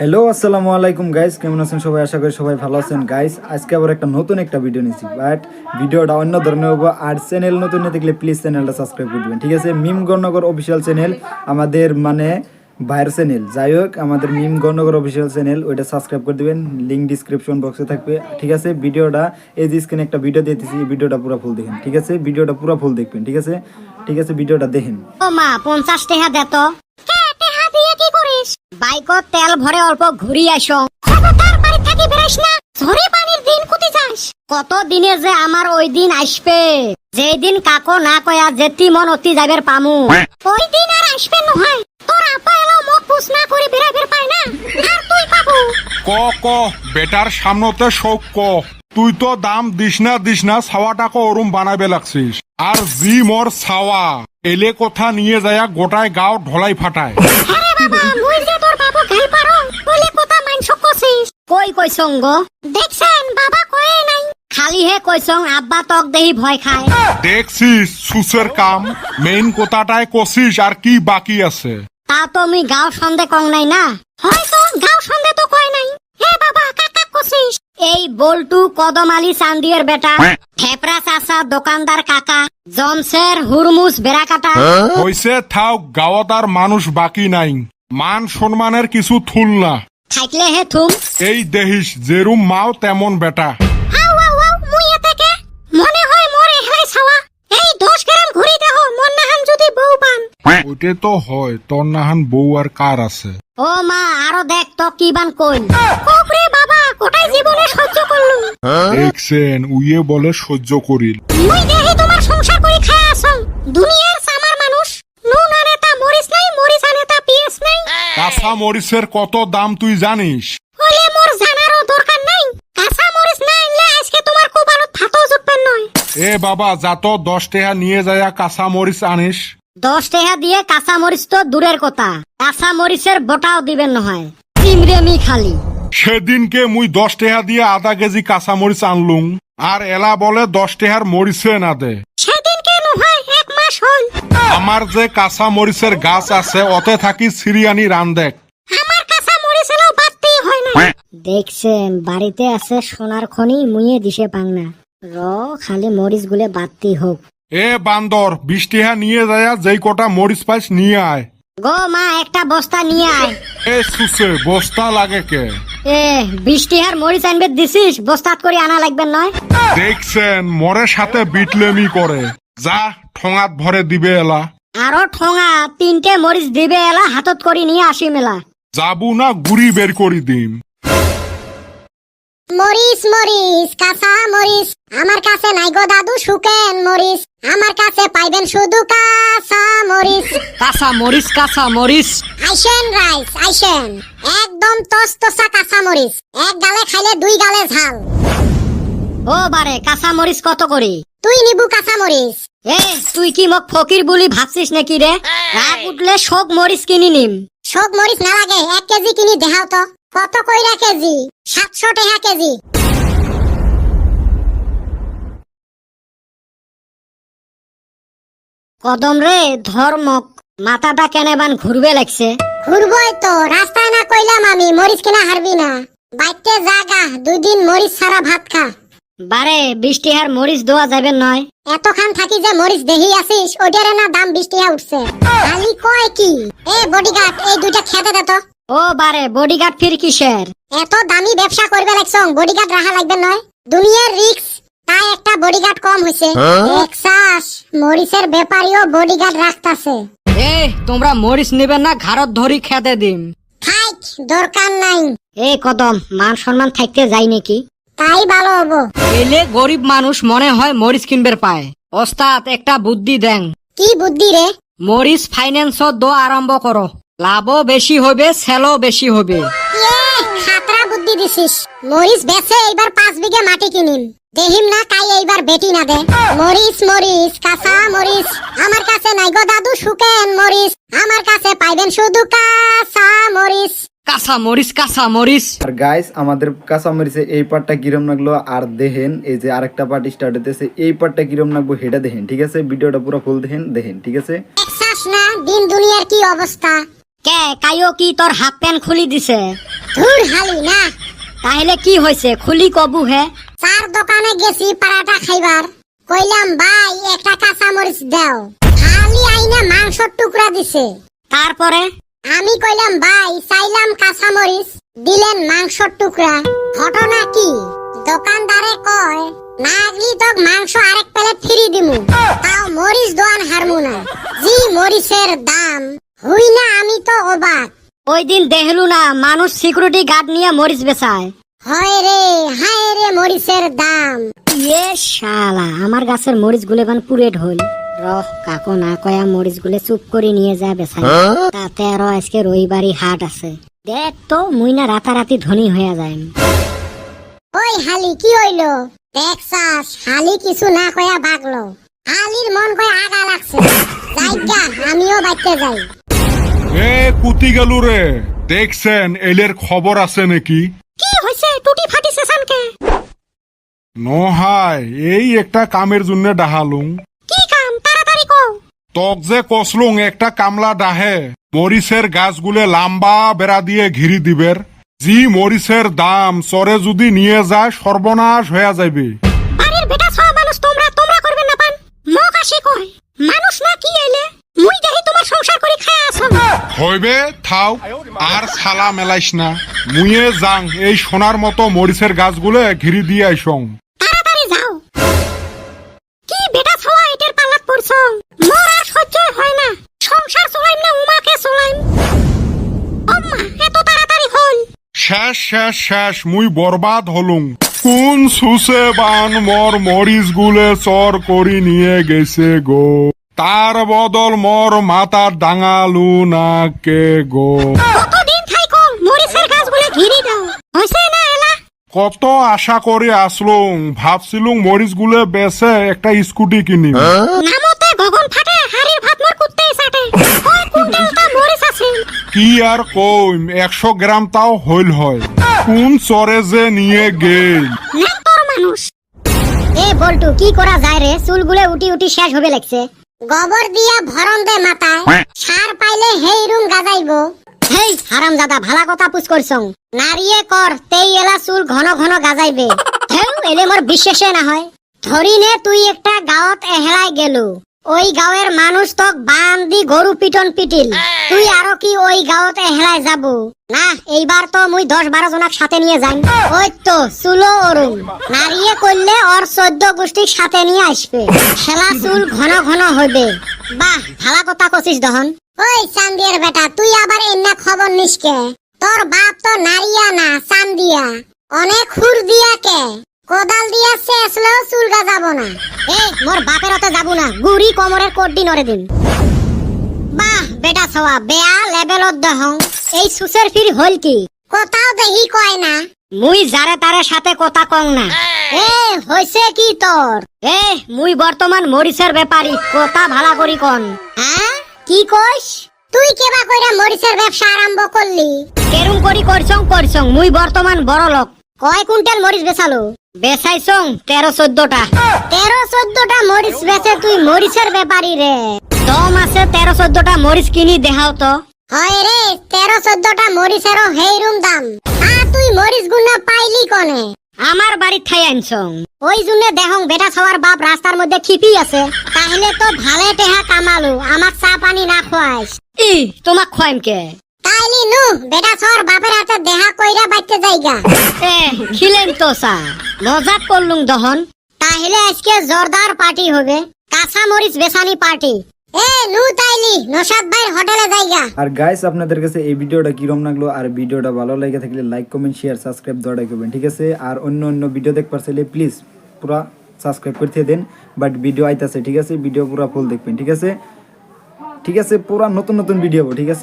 Hello আসসালামু আলাইকুম guys কেমন আছেন সবাই? আশা করি সবাই ভালো আছেন। গাইস আজকে আবার একটা নতুন একটা ভিডিও নিয়েছি। বাট ভিডিওটা অন্য ধরনের হব। আর চ্যানেল নতুন না দেখলে প্লিজ চ্যানেলটা সাবস্ক্রাইব করে দিবেন। ঠিক আছে? মিম গণনগর অফিসিয়াল চ্যানেল আমাদের মানে ভাইয়ের চ্যানেল যাই হোক, আমাদের মিম গণনগর অফিসিয়াল চ্যানেল ওইটা সাবস্ক্রাইব করে দিবেন। লিঙ্ক ডিসক্রিপশন বক্সে থাকবে। ঠিক আছে? ভিডিওটা, এই যে স্ক্রিনে একটা ভিডিও দিতেছি ভিডিওটা পুরো ফুল দেখেন। ঠিক আছে? ভিডিওটা পুরো ফুল দেখবেন। ঠিক আছে? ঠিক আছে? ভিডিওটা দেখেন। ও মা, পঞ্চাশ টাকা দে তো। বাইকত তেল ভরে অল্প ঘুরি আসো খবরদার বাড়ি থাকি বেরাইস না ঝরে পানির দিন কুতি যাস। কত দিনে যে আমার ওই দিন আসবে যেই দিন কাকো না কয়া যেতি মন অতি যাবের পামু। ওই দিন আর আসবে নহয় তোর আপা এলো মুখ পুষ না করে বেরাইবের পায় না আর তুই পাবো। ক ক বেটার সামনতে শোক ক তুই তো দাম দিস না দিস না ছাওয়াটাকে ওরম বানাবে লাগছিস। আর জি মোর ছাওয়া এলে কথা নিয়ে যায় গোটায় গাও ঢলাই ফাটায়। আরে বাবা কই কইছং গো? দেখছেন বাবা কয়ে নাই। খালি হে কইছং আব্বা তক দেহি ভয় খায়। দেখছিস সুসের কাম মেইন কথাটায় কষিস আর কি বাকি আছে। তা তো আমি গাঁও সন্ধে কং নাই না? হয়তো গাঁও সন্ধে তো কয় নাই। হে বাবা কাকা কছিস? এই বল্টু কদমালি চান্দিয়ের বেটা থেপরা চাচা দোকানদার কাকা জমসের হুরমুস বেড়া কাটা হইছে গাঁৱত আর মানুষ বাকি নাই। মান সম্মানের কিছু থুল না। থাকলে হে থুম। এই দেহিস যেরুম মাও তেমন বেটা। মুই মনে হয় মোরে হেলাই ছাওয়া। এই দশ গ্রাম ঘুরি দেহ মন নাহান যদি বউ পান ওইটে তো হয় তোর নাহান বউ আর কার আছে? ও মা আরও দেখ তো কি বান ওরে বাবা কোটাই জীবনে সহ্য করলু দেখছেন উইয়ে বলে সহ্য করিল। মুই দেহি তোমার সংসার করে খায় আসং দুনিয়ার সামার মানুষ নুন আনে তা মরিস নাই মরিস আনে তা পিয়েস নাই কাঁচা মরিচের কত দাম তুই জানিস? হলে মোর জানারও দরকার নাই। কাঁচা মরিস না আনলে আজকে তোমার কোবালত ভাতও জুটবেন নয়। এ বাবা যাত দশ টাকা নিয়ে যায় কাঁচা মরিচ আনিস। দশ টাকা দিয়ে কাঁচা মরিচ তো দূরের কথা। কাঁচা মরিচের বটাও দিবেন নহয়। চিমরেমি খালি। সেদিনকে মুই দশ টাকা দিয়ে আধা কেজি কাঁচা মরিচ আনলুম। আর এলা বলে দশ টাকার মরিচে না দে সেদিনকে নহয় এক মাস হল আমার যে কাঁচা মরিচের গাছ আছে অতে থাকি সিরিয়ানি রান দেখ আমার কাঁচা মরিচ এলেও বাড়তেই হয় না। দেখছেন বাড়িতে আছে সোনার খনি মুইয়ে দিশে পাং না র খালি মরিচ গুলে বাড়তি হোক। এ বান্দর বিশ টাকা নিয়ে যায় যেই কটা মরিচ পাইস নিয়ে আয়। গো মা একটা বস্তা নিয়ে আয়। এ সুসে বস্তা লাগে কে? এ বৃষ্টি আর মরিচ আনবে দিছিস বস্তাত করে আনা লাগবে নয়। দেখছেন মরের সাথে বিটলেমি করে। যা ঠোঙাত ভরে দিবে এলা। আরও ঠোঙা তিনটে মরিচ দিবে এলা হাতত করে নিয়ে আসি মেলা যাবু না গুড়ি বের করি দিম। মরিচ মরিচ কাঁচা মরিচ আমার কাছে নাই গো দাদু শুকেন মরিচ আমার কাছে পাইবেন শুধু কাঁচা মরিচ কাঁচা মরিচ কাঁচা মরিচ আইসেন রাইস আইসেন একদম তসতসা কাঁচা মরিচ এক গালে খাইলে দুই গালে ঝাল। ও বারে কাঁচা মরিচ কত করি তুই নিবু কাঁচা মরিচ এ তুই কি মোক ফকির বলি ভাবছিস নাকি রে? রাগ উঠলে শোক মরিচ কিনি নিম। শোক মরিচ না লাগে এক কেজি কিনি দেখাও তো। কত কইরা কেজি? সাতশো টাকা কেজি। কদম রে ধর্মক মাথাটা কেনে বান ঘুরবে লাগছে। ঘুরবই তো রাস্তায় না কইলাম আমি মরিচ কিনা হারবি না। বাইতে জাগা দুই দিন মরিচ ছাড়া ভাত খা। বারে বৃষ্টি হার মরিচ দোয়া যাবে নয়। এতখান থাকি যে মরিচ দেহি আসিস ওটারে না দাম বৃষ্টি হা উঠছে। খালি কয় কি? এ বডিগার্ড এই দুইটা খেতে দে তো। ও বারে বডিগার্ড ফির কিসের? এত দামি ব্যবসা করবে লাগছং বডিগার্ড রাখা লাগবে নয়। দুনিয়ার রিক্স তাই একটা বডিগার্ড কম হইছে। এক্সাস মরিচের ব্যাপারীও বডিগার্ড রাখতাছে। এ তোমরা মরিচ নেবে না ঘাড়ত ধরি খেতে দিম। থাইক দরকার নাই। এ কদম মান সম্মান থাকতে যাই নাকি? তাই ভালো হব। এলে গরিব মানুষ মনে হয় মরিচ কিনবের পায়। ওস্তাদ একটা বুদ্ধি দেন। কি বুদ্ধি রে? মরিচ ফাইন্যান্স দো আরম্ভ করো। লাভও বেশি হবে সেলও বেশি হবে। ইয়ে খাতরা বুদ্ধি দিছিস। মরিচ বেচে এইবার পাঁচ বিঘে মাটি কিনিম। দেহিম না কাই এইবার বেটি না দে। মরিচ মরিচ কাঁচা মরিচ। আমার কাছে নাই গো দাদু শুকেন মরিচ। আমার কাছে পাইবেন শুধু কাঁচা মরিচ। মরিচ কাঁচা আর গাইস আমাদের কাঁচামরিচে এই পার্টটা কিরম লাগল? আর দেখেন এই যে আরেকটা পার্ট স্টার্ট হতেছে এই পার্টটা কিরম লাগবো সেটা দেখেন ঠিক আছে? ভিডিওটা পুরো ফুল দেখেন দেখেন ঠিক আছে? না দিন দুনিয়ার কি অবস্থা? কে কাইও কি তোর হাফ প্যান্ট খুলি দিছে? ধুর হালি না। তাহলে কি হয়েছে? খুলি কবু হে। চার দোকানে গেছি পারাটা খাইবার। কইলাম ভাই একটা কাঁচা মরিচ দাও। খালি আইনা মাংসর টুকরা দিছে। তারপরে? আমি কইলাম ভাই চাইলাম কাঁচা মরিচ দিলেন মাংসর টুকরা। ঘটনা কি? দোকানদারে কয় না আগলি তো মাংস আরেক প্লেট ফ্রি দিমু তাও মরিচ দোয়ান হারমু না। জি মরিচের দাম। হুই না আমি তো অবাক। ওই দিন দেখলু না মানুষ সিকিউরিটি গার্ড নিয়ে মরিচ বেচায়। হয় রে হায় রে মরিচের দাম। ইয়ে শালা আমার গাছের মরিচগুলো বান পুরে ঢোল। রহ কাকো না কয়া মরিচ গুলে চুপ করে নিয়ে যা বেচাই তাতে আরও আজকে রবিবারই হাট আছে। দেখ তো মুই না রাতারাতি ধনী হয়ে যায়। ওই হালি কি হইল? দেখছাস হালি কিছু না কয়া ভাগলো হালির মন কয়া আগা লাগছে। যাইগা আমিও বাইতে যাই। এ কুতি গেল রে। দেখছেন এলের খবর আছে নাকি? কি হইছে? টুটি ফাটিছে সানকে। নহাই এই একটা কামের জন্য ডাহালুং কি কাম তাড়াতাড়ি কও তক যে কসলুং একটা কামলা ডাহে মরিচের গাছগুলো লাম্বা বেড়া দিয়ে ঘিরি দিবের জি মরিচের দাম চরে যদি নিয়ে যায় সর্বনাশ হয়ে যাবে বাড়ির বেটা সব মানুষ তোমরা তোমরা করবে না পান মক আসি কয় মানুষ না কি আইলে মুই দেখি তোমার সংসার করে খায় আসো হইবে থাও আর ছালা মেলাইস না। মুয়ে যাং এই সোনার মতো মরিচের গাছগুলো ঘিরি দিয়ে আইসং। শেষ শেষ শেষ মুই বরবাদ হলুম। কোন সুসে বান মর মরিচ গুলে চর করি নিয়ে গেছে গো? তার বদল মর মাথা ডাঙালু না কে গো? কত আশা করে আসলুম ভাবছিলুম মরিচ গুলে বেছে একটা স্কুটি কিনিম নামতে গগন ফাটে হাড়ির ভাত মোর কুত্তেই চাটে কয় কুইন্টালটা মরিচ আছে কি আর কইম? একশো গ্রাম তাও হইল হয়। কোন চরে যে নিয়ে গেল? মানুষ। এ বল্টু কি করা যায় রে? চুলগুলো উটি উটি শেষ হবে লাগছে। গোবর দিয়া ভরন দে মাথায় সার পাইলে হেই রুম গাজাইবো। হেই হারাম দাদা ভালা কথা পুষ করছং। নারিয়ে কর তেই এলা চুল ঘন ঘন গাজাইবে। হেউ এলে মোর বিশ্বাসে না হয়। ধরি নে তুই একটা গাঁৱত এহেলাই গেলু। ওই গাঁৱের মানুষ তোক বান দি গরু পিটন পিটিল। তুই আরও কি ওই গাঁৱত এহেলাই যাব? না, এইবার তো মুই দশ বারো জনাক সাথে নিয়ে যাই ওই তো, চুলো অরুণ। নারিয়ে করলে ওর চোদ্দ গোষ্ঠীর সাথে নিয়ে আসবে। খেলা চুল ঘন ঘন হইবে। বাহ, ভালা কথা কছিস দহন। ওই চান্দিয়ার বেটা, তুই আবার এন্না খবর নিসকে তোর বাপ তো নারিয়া না, চান্দিয়া। অনেক খুর দিয়া কে? কোদাল দিয়া চেসলেও চুল গাজাবো না। এই মোর বাপের অতে যাব না। গুড়ি কোমরের কোড্ডি নরে দিন বাহ, বেটা সওয়া বেয়া লেভেলত দহং। এই সুসের ফির হল কি? কোথাও দেখি কয় না। মুই যারে তারে সাথে কথা কং না। এ হইছে কি তোর এ, মুই বর্তমান মরিচের ব্যাপারী কথা ভালা করি কন। হ্যাঁ কি কইস তুই কেবা কইরা মরিচের ব্যবসা আরম্ভ করলি কেরুম করি করছং করছং মুই বর্তমান বড় লোক। কয় কুইন্টাল মরিচ বেচালো? বেচাইছং তেরো চোদ্দটা তেরো চোদ্দটা মরিচ বেচে তুই মরিচের ব্যাপারী রে দম আছে তেরো চোদ্দটা মরিচ কিনি দেখাও তো হয় রে তেরো চোদ্দটা মরিচেরও হেইরুম দাম। তা তুই মরিচ গুনা পাইলি কনে? আমার বাড়ির ঠাই আনছং। ওই জন্য দেখং বেটা সবার বাপ রাস্তার মধ্যে খিপি আছে। তাহলে তো ভালে টেহা কামালু আমার চা পানি না খোয়াইস ই তোমাক খোয়াইম কে নু বেটা সর বাপের হাতে দেহা কইরা বাইতে যাইগা। এ খিলেন তো চা মজাক করলুম দহন। তাহলে আজকে জোরদার পার্টি হবে। কাঁচা মরিচ বেসানি পার্টি। এ নু তাইলি নসাদ ভাই হোটেলে যাইগা। আর গাইস আপনাদের কাছে এই ভিডিওটা কিরম লাগল? আর ভিডিওটা ভালো লেগে থাকলে লাইক কমেন্ট শেয়ার সাবস্ক্রাইব দৌড়াই করবেন ঠিক আছে? আর অন্য অন্য ভিডিও দেখবার চাইলে প্লিজ পুরা সাবস্ক্রাইব করতে দেন। বাট ভিডিও আইতাছে ঠিক আছে? ভিডিও পুরা ফুল দেখবেন ঠিক আছে? ঠিক আছে পুরা নতুন নতুন ভিডিও ঠিক আছে?